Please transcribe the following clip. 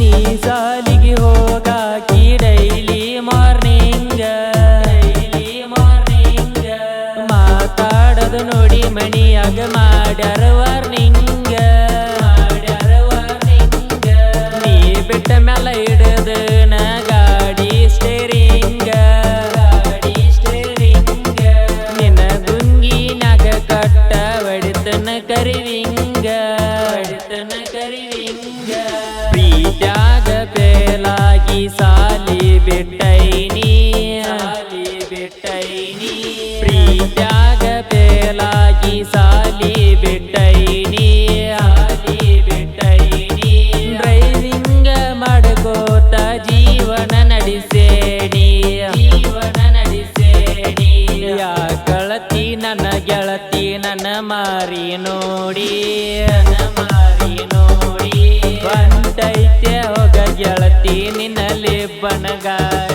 ನೀ ಸಾಲಿಗೆ ಹೋಗ ಕಿ ಡೈಲಿ ಮಾರ್ನಿಂಗ್. ಡೈಲಿ ಮಾರ್ನಿಂಗ್ ಮಾತಾಡೋದು ನೋಡಿ ಮಣಿಯಾಗ ಮಾಡ್ಯಾರ ವಾರ್ನಿಂಗ್. ಮಾಡ್ಯಾರ ವಾರ್ನಿಂಗ್ ನೀ ಬಿಟ್ಟ ಮೇಲೆ ಹಿಡದ ನಾ ಗಾಡಿ ಸ್ಟೇರಿಂಗ್ ಗಾಡಿ ಸ್ಟೇರಿಂಗ್ ನಿನ್ನ ಗುಂಗಿ ನಾಗ ಕಟ್ಟ ಹೊಡಿತನ ಕರಿವಿಂಗ. ಹೊಡಿತನ ಕರಿವಿಂಗ. ಪ್ರೀತ್ಯಾಗ ಬೇಲಾಗಿ ಸಾಲಿ ಬಿಟ್ಟೈನಿ. ಸಾಲಿ ಬಿಟ್ಟೈನಿ. ಪ್ರೀತ್ಯಾಗ ಬೇಲಾಗಿ ಸಾಲಿ ಬಿಟ್ಟೈನಿ. ಸಾಲಿ ಬಿಟ್ಟೈನಿ. ಡ್ರೈವಿಂಗ ಮಾಡ್ಕೋತ ಜೀವನ ನಡೆಸೇಣಿ ಜೀವನ ನಡೆಸೇಣಿ ಯಾ ಗೆಳತಿ ನನ್ನ ಗೆಳತಿ ನನ್ನ ಮಾರಿ ನೋಡಿ. ನೋಡಿ